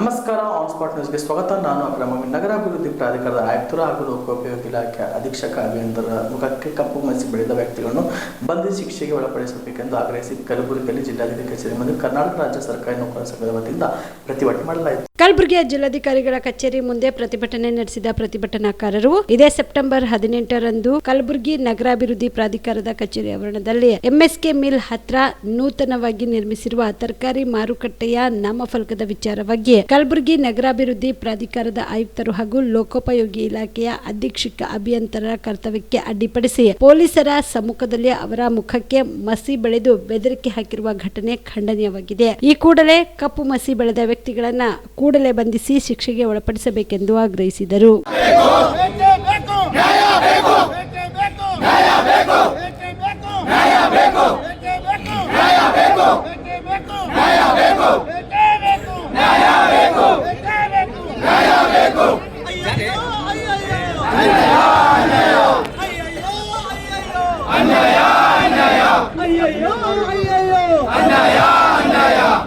ನಮಸ್ಕಾರ on spot ನ್ಯೂಸ್ಗೆ ಸ್ವಾಗತ. ನಾನು ಅಕ್ರಮ ನಗರಾಭಿವೃದ್ಧಿ ಪ್ರಾಧಿಕಾರದ ಆಯುಕ್ತರ ಹಾಗೂ ಲೋಕೋಪಯೋಗಿ ಇಲಾಖೆ ಅಧೀಕ್ಷಕ ಅಭಿಯಂತರ ಮುಖಕ್ಕೆ ಕಪ್ಪು ಮಸಿ ಬೆಳೆದ ವ್ಯಕ್ತಿಗಳನ್ನು ಬಂಧಿಸಿ ಶಿಕ್ಷೆಗೆ ಒಳಪಡಿಸಬೇಕೆಂದು ಆಗ್ರಹಿಸಿ ಕಲಬುರಗಿಯಲ್ಲಿ ಜಿಲ್ಲಾಧಿಕಾರಿ ಕಚೇರಿ ಮುಂದೆ ಕರ್ನಾಟಕ ರಾಜ್ಯ ಸರ್ಕಾರಿ ನೌಕರ ಸಂಘದ ವತಿಯಿಂದ ಪ್ರತಿಭಟನೆ ಮಾಡಲಾಯಿತು. ಕಲಬುರಗಿಯ ಜಿಲ್ಲಾಧಿಕಾರಿಗಳ ಕಚೇರಿ ಮುಂದೆ ಪ್ರತಿಭಟನೆ ನಡೆಸಿದ ಪ್ರತಿಭಟನಾಕಾರರು, ಇದೇ ಸೆಪ್ಟೆಂಬರ್ ಹದಿನೆಂಟರಂದು ಕಲಬುರಗಿ ನಗರಾಭಿವೃದ್ಧಿ ಪ್ರಾಧಿಕಾರದ ಕಚೇರಿ ಆವರಣದಲ್ಲಿ ಎಂಎಸ್ಕೆ ಮಿಲ್ ಹತ್ರ ನೂತನವಾಗಿ ನಿರ್ಮಿಸಿರುವ ತರಕಾರಿ ಮಾರುಕಟ್ಟೆಯ ನಾಮಫಲಕದ ವಿಚಾರವಾಗಿ ಕಲಬುರಗಿ ನಗರಾಭಿವೃದ್ಧಿ ಪ್ರಾಧಿಕಾರದ ಆಯುಕ್ತರು ಹಾಗೂ ಲೋಕೋಪಯೋಗಿ ಇಲಾಖೆಯ ಅಧೀಕ್ಷಕ ಅಭಿಯಂತರ ಕರ್ತವ್ಯಕ್ಕೆ ಅಡ್ಡಿಪಡಿಸಿ ಪೊಲೀಸರ ಸಮ್ಮುಖದಲ್ಲಿ ಅವರ ಮುಖಕ್ಕೆ ಮಸಿ ಬೆಳೆದು ಬೆದರಿಕೆ ಹಾಕಿರುವ ಘಟನೆ ಖಂಡನೀಯವಾಗಿದೆ. ಈ ಕೂಡಲೇ ಕಪ್ಪು ಮಸಿ ಬೆಳೆದ ವ್ಯಕ್ತಿಗಳನ್ನ ಕೂಡಲೇ ಬಂಧಿಸಿ ಶಿಕ್ಷೆಗೆ ಒಳಪಡಿಸಬೇಕೆಂದು ಆಗ್ರಹಿಸಿದರು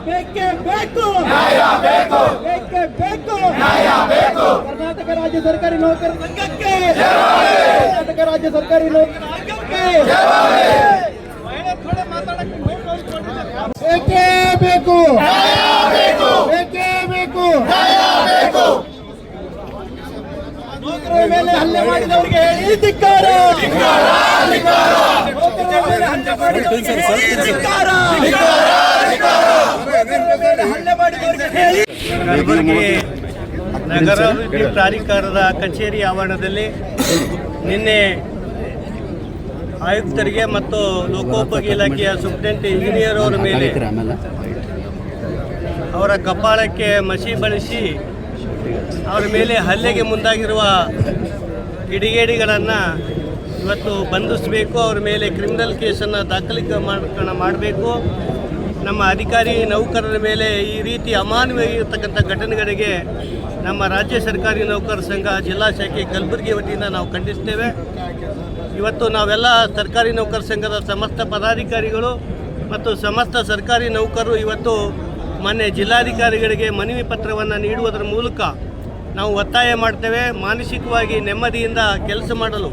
ಬೇಕೇ ಬೇಕು ನ್ಯಾಯ ಬೇಕು ಬೇಕೇ ಬೇಕು ನ್ಯಾಯ ಬೇಕು ಬೇಕೇ ಬೇಕು ನ್ಯಾಯ ಬೇಕು ಬೇಕೇ ಬೇಕು ನ್ಯಾಯ ಬೇಕು ಬೇಕೇ ಬೇಕು ನ್ಯಾಯ ಬೇಕು ಬೇಕೇ ಬೇಕು ನ್ಯಾಯ ಬೇಕು ಬೇಕೇ ಬೇಕು ನ್ಯಾಯ ಬೇಕು ಅಯ್ಯಯ್ಯೋ ಅಯ್ಯಯ್ಯೋ ಅಯ್ಯಯ್ಯೋ ಅನ್ಯಾಯ ಅನ್ಯಾಯ ಅಯ್ಯಯ್ಯೋ ಅಯ್ಯಯ್ಯೋ ಅನ್ಯಾಯ ಅನ್ಯಾಯ ಬೇಕೇ ಬೇಕು ನ್ಯಾಯ ಬೇಕು ಬೇಕೇ ಬೇಕು ನ್ಯಾಯ ಬೇಕು ಕರ್ನಾಟಕ ರಾಜ್ಯ ಸರ್ಕಾರಿ ನೌಕರ ಸಂಘಕ್ಕೆ ಕರ್ನಾಟಕ ರಾಜ್ಯ ಸರ್ಕಾರಿ ನೌಕರ ಸಂಘಕ್ಕೆ ಬೇಕೇ ಬೇಕು ಬೇಕೇ ಬೇಕು ನೌಕರರ ಮೇಲೆ ಹಲ್ಲೆ ಮಾಡಿದವರಿಗೆ ಹೇಳಿ ಧಿಕ್ಕಾರ ನೌಕರರ ಮೇಲೆ ಹಲ್ಲೆ ಮಾಡಿದವರಿಗೆ ಹೇಳಿ ಧಿಕ್ಕಾರ ನೌಕರರ ಮೇಲೆ ಹಲ್ಲೆ ಮಾಡಿದವರಿಗೆ ಹೇಳಿ ಕಲಬುರಗಿ ನಗರಾಭಿವೃದ್ಧಿ ಪ್ರಾಧಿಕಾರದ ಕಚೇರಿ ಆವರಣದಲ್ಲಿ ನಿನ್ನೆ ಆಯುಕ್ತರಿಗೆ ಮತ್ತು ಲೋಕೋಪಯೋಗಿ ಇಲಾಖೆಯ ಸುಪ್ರಿಂಟ್ ಇಂಜಿನಿಯರ್ ಅವರ ಮೇಲೆ ಅವರ ಕಪಾಳಕ್ಕೆ ಮಸಿ ಬಳಸಿ ಅವರ ಮೇಲೆ ಹಲ್ಲೆಗೆ ಮುಂದಾಗಿರುವ ಕಿಡಿಗೇಡಿಗಳನ್ನು ಇವತ್ತು ಬಂಧಿಸಬೇಕು, ಅವರ ಮೇಲೆ ಕ್ರಿಮಿನಲ್ ಕೇಸನ್ನು ದಾಖಲಿಕೆ ಮಾಡಬೇಕು. ನಮ್ಮ ಅಧಿಕಾರಿ ನೌಕರರ ಮೇಲೆ ಈ ರೀತಿ ಅಮಾನವೀಯತಕ್ಕಂಥ ಘಟನೆಗಳಿಗೆ ನಮ್ಮ ರಾಜ್ಯ ಸರ್ಕಾರಿ ನೌಕರ ಸಂಘ ಜಿಲ್ಲಾ ಶಾಖೆ ಕಲಬುರಗಿ ವತಿಯಿಂದ ನಾವು ಖಂಡಿಸ್ತೇವೆ. ಇವತ್ತು ನಾವೆಲ್ಲ ಸರ್ಕಾರಿ ನೌಕರ ಸಂಘದ ಸಮಸ್ತ ಪದಾಧಿಕಾರಿಗಳು ಮತ್ತು ಸಮಸ್ತ ಸರ್ಕಾರಿ ನೌಕರರು ಇವತ್ತು ಮೊನ್ನೆ ಜಿಲ್ಲಾಧಿಕಾರಿಗಳಿಗೆ ಮನವಿ ಪತ್ರವನ್ನು ನೀಡುವುದರ ಮೂಲಕ ನಾವು ಒತ್ತಾಯ ಮಾಡ್ತೇವೆ. ಮಾನಸಿಕವಾಗಿ ನೆಮ್ಮದಿಯಿಂದ ಕೆಲಸ ಮಾಡಲು.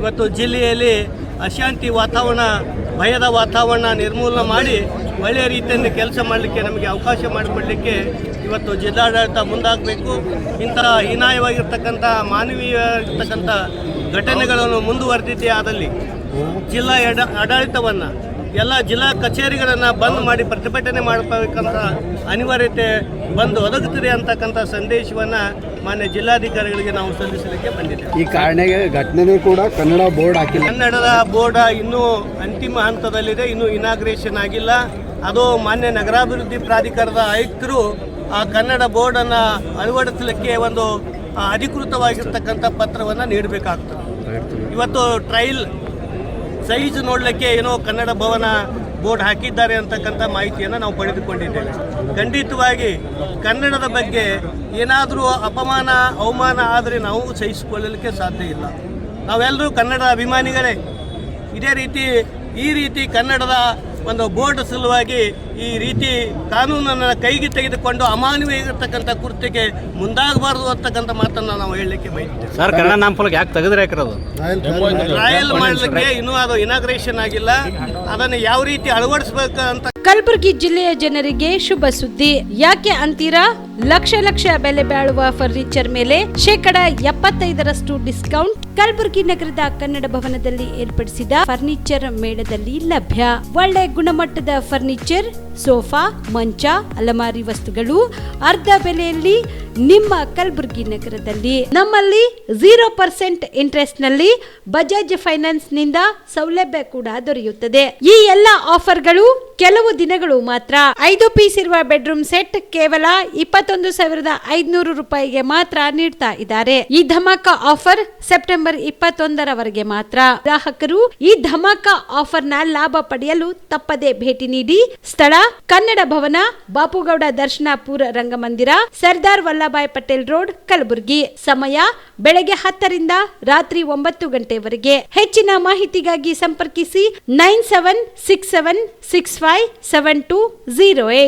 ಇವತ್ತು ಜಿಲ್ಲೆಯಲ್ಲಿ ಅಶಾಂತಿ ವಾತಾವರಣ, ಭಯದ ವಾತಾವರಣ ನಿರ್ಮೂಲನೆ ಮಾಡಿ ಒಳ್ಳೆಯ ರೀತಿಯಲ್ಲಿ ಕೆಲಸ ಮಾಡಲಿಕ್ಕೆ ನಮಗೆ ಅವಕಾಶ ಮಾಡಿಕೊಡಲಿಕ್ಕೆ ಇವತ್ತು ಜಿಲ್ಲಾಡಳಿತ ಮುಂದಾಗಬೇಕು. ಇಂತಹ ಹೀನಾಯವಾಗಿರ್ತಕ್ಕಂಥ ಮಾನವೀಯ ಇರ್ತಕ್ಕಂಥ ಘಟನೆಗಳನ್ನು ಮುಂದುವರೆದಿದ್ದೇ ಆದಲ್ಲಿ ಜಿಲ್ಲಾ ಆಡಳಿತವನ್ನು ಎಲ್ಲ ಜಿಲ್ಲಾ ಕಚೇರಿಗಳನ್ನು ಬಂದ್ ಮಾಡಿ ಪ್ರತಿಭಟನೆ ಮಾಡಬೇಕಂತ ಅನಿವಾರ್ಯತೆ ಬಂದು ಒದಗುತ್ತಿದೆ ಅಂತಕ್ಕಂಥ ಸಂದೇಶವನ್ನು ಮಾನ್ಯ ಜಿಲ್ಲಾಧಿಕಾರಿಗಳಿಗೆ ನಾವು ಸಲ್ಲಿಸಲಿಕ್ಕೆ ಬಂದಿದ್ದೇವೆ. ಈ ಕಾರಣಕ್ಕೆ ಘಟನೆ ಕೂಡ ಕನ್ನಡ ಬೋರ್ಡ್ ಹಾಕಿಲ್ಲ. ಕನ್ನಡದ ಬೋರ್ಡ್ ಇನ್ನೂ ಅಂತಿಮ ಹಂತದಲ್ಲಿದೆ ಇನ್ನೂ ಇನಾಗ್ರೇಷನ್ ಆಗಿಲ್ಲ. ಅದು ಮಾನ್ಯ ನಗರಾಭಿವೃದ್ಧಿ ಪ್ರಾಧಿಕಾರದ ಆಯುಕ್ತರು ಆ ಕನ್ನಡ ಬೋರ್ಡನ್ನು ಅಳವಡಿಸಲಿಕ್ಕೆ ಒಂದು ಅಧಿಕೃತವಾಗಿರ್ತಕ್ಕಂಥ ಪತ್ರವನ್ನು ನೀಡಬೇಕಾಗ್ತದೆ. ಇವತ್ತು ಟ್ರಯಲ್ ಸೈಜ್ ನೋಡಲಿಕ್ಕೆ ಏನೋ ಕನ್ನಡ ಭವನ ಬೋರ್ಡ್ ಹಾಕಿದ್ದಾರೆ ಅಂತಕ್ಕಂಥ ಮಾಹಿತಿಯನ್ನು ನಾವು ಪಡೆದುಕೊಂಡಿದ್ದೇವೆ. ಖಂಡಿತವಾಗಿ ಕನ್ನಡದ ಬಗ್ಗೆ ಏನಾದರೂ ಅಪಮಾನ, ಅವಮಾನ ಆದರೆ ನಾವು ಸಹಿಸಿಕೊಳ್ಳಲಿಕ್ಕೆ ಸಾಧ್ಯ ಇಲ್ಲ. ನಾವೆಲ್ಲರೂ ಕನ್ನಡ ಅಭಿಮಾನಿಗಳೇ. ಇದೇ ರೀತಿ ಈ ರೀತಿ ಕನ್ನಡದ ಒಂದು ಬೋರ್ಡ್ ಸಲುವಾಗಿ ಈ ರೀತಿ ಕಾನೂನನ್ನು ಕೈಗೆ ತೆಗೆದುಕೊಂಡು ಅಮಾನವೀಯತಕ್ಕಂಥ ಕೃತ್ಯಕ್ಕೆ ಮುಂದಾಗಬಾರದು ಅಂತಕ್ಕಂಥ ಮಾತನ್ನು ನಾವು ಹೇಳಲಿಕ್ಕೆ ಬಯಸ್ತೇವೆ ಸರ್ ಕನ್ನಡ ನಾಮಫಲಕ ಯಾಕೆ ತೆಗೆದ್ರೆ ಯಾಕ್ರದು ಟ್ರಯಲ್ ಮಾಡಲಿಕ್ಕೆ ಇನ್ನೂ ಅದು ಇನಾಗ್ರೇಷನ್ ಆಗಿಲ್ಲ. ಅದನ್ನು ಯಾವ ರೀತಿ ಅಳವಡಿಸಬೇಕು ಅಂತ ಕಲಬುರಗಿ ಜಿಲ್ಲೆಯ ಜನರಿಗೆ ಶುಭ ಸುದ್ದಿ. ಯಾಕೆ ಅಂತೀರಾ? ಲಕ್ಷ ಲಕ್ಷ ಬೆಲೆ ಬಾಳುವ ಫರ್ನಿಚರ್ ಮೇಲೆ ಶೇಕಡ ಎಪ್ಪತ್ತೈದರಷ್ಟು ಡಿಸ್ಕೌಂಟ್ ಕಲಬುರಗಿ ನಗರದ ಕನ್ನಡ ಭವನದಲ್ಲಿ ಏರ್ಪಡಿಸಿದ ಫರ್ನಿಚರ್ ಮೇಳದಲ್ಲಿ ಲಭ್ಯ. ಒಳ್ಳೆ ಗುಣಮಟ್ಟದ ಫರ್ನಿಚರ್ ಸೋಫಾ, ಮಂಚ, ಅಲಮಾರಿ ವಸ್ತುಗಳು ಅರ್ಧ ಬೆಲೆಯಲ್ಲಿ ನಿಮ್ಮ ಕಲಬುರಗಿ ನಗರದಲ್ಲಿ. ನಮ್ಮಲ್ಲಿ ಝೀರೋ ಪರ್ಸೆಂಟ್ ಇಂಟ್ರೆಸ್ಟ್ನಲ್ಲಿ ಬಜಾಜ್ ಫೈನಾನ್ಸ್ನಿಂದ ಸೌಲಭ್ಯ ಕೂಡ ದೊರೆಯುತ್ತದೆ. ಈ ಎಲ್ಲ ಆಫರ್ಗಳು ಕೆಲವು ದಿನಗಳು ಮಾತ್ರ. ಐದು ಪೀಸ್ ಇರುವ ಬೆಡ್ರೂಮ್ ಸೆಟ್ ಕೇವಲ ಇಪ್ಪತ್ತೊಂದು ಸಾವಿರದ ಐದುನೂರು ರೂಪಾಯಿಗೆ ಮಾತ್ರ ನೀಡ್ತಾ ಇದ್ದಾರೆ. ಈ ಧಮಾಕ ಆಫರ್ ಸೆಪ್ಟೆಂಬರ್ ಇಪ್ಪತ್ತೊಂದರವರೆಗೆ ಮಾತ್ರ. ಗ್ರಾಹಕರು ಈ ಧಮಾಕ ಆಫರ್ನ ಲಾಭ ಪಡೆಯಲು ತಪ್ಪದೆ ಭೇಟಿ ನೀಡಿ, ಸ್ಥಳ, ಕನ್ನಡ ಭವನ, ಬಾಪುಗೌಡ ದರ್ಶನಾಪುರ ರಂಗಮಂದಿರ, ಸರ್ದಾರ್ ವಲ್ಲಭಾಯ್ ಪಟೇಲ್ ರೋಡ್, ಕಲಬುರಗಿ. ಸಮಯ ಬೆಳಗ್ಗೆ ಹತ್ತರಿಂದ ರಾತ್ರಿ ಒಂಬತ್ತು ಗಂಟೆವರೆಗೆ. ಹೆಚ್ಚಿನ ಮಾಹಿತಿಗಾಗಿ ಸಂಪರ್ಕಿಸಿ nine seven six seven six five seven two zero eight.